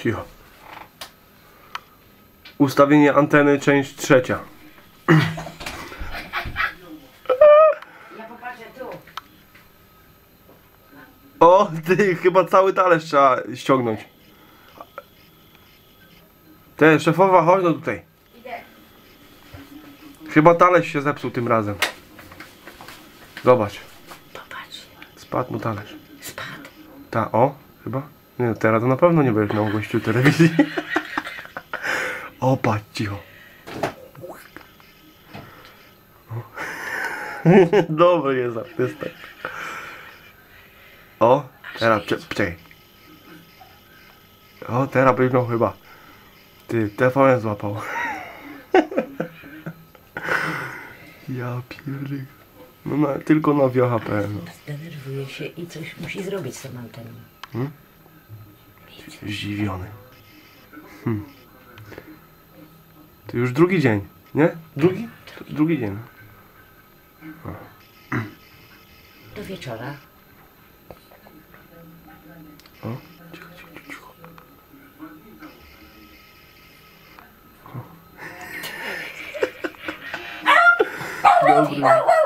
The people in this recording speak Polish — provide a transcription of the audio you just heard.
Cicho. Ustawienie anteny, część trzecia. Ja popatrzę tu. O, ty, chyba cały talerz trzeba ściągnąć. Te, szefowa, chodź no tutaj. Idę. Chyba talerz się zepsuł tym razem. Zobacz, Popatrz. spadł mu talerz. Spadł. Ta, o, chyba? Nie, teraz to na pewno nie będziesz miał gościu telewizji. O, patrz, cicho. Dobry jest artysta. O, teraz, cze- czekaj. O, teraz byś miał chyba. Ty, TVN złapał. Ja pierdolę. No na, tylko na wiocha.pl. Zdenerwuje się i coś musi zrobić z tą anteną. Hmm? Zdziwiony. Hmm. To już drugi dzień, nie? Drugi? Drugi dzień. Do wieczora. O, cicho, cicho, cicho. O. Dobry.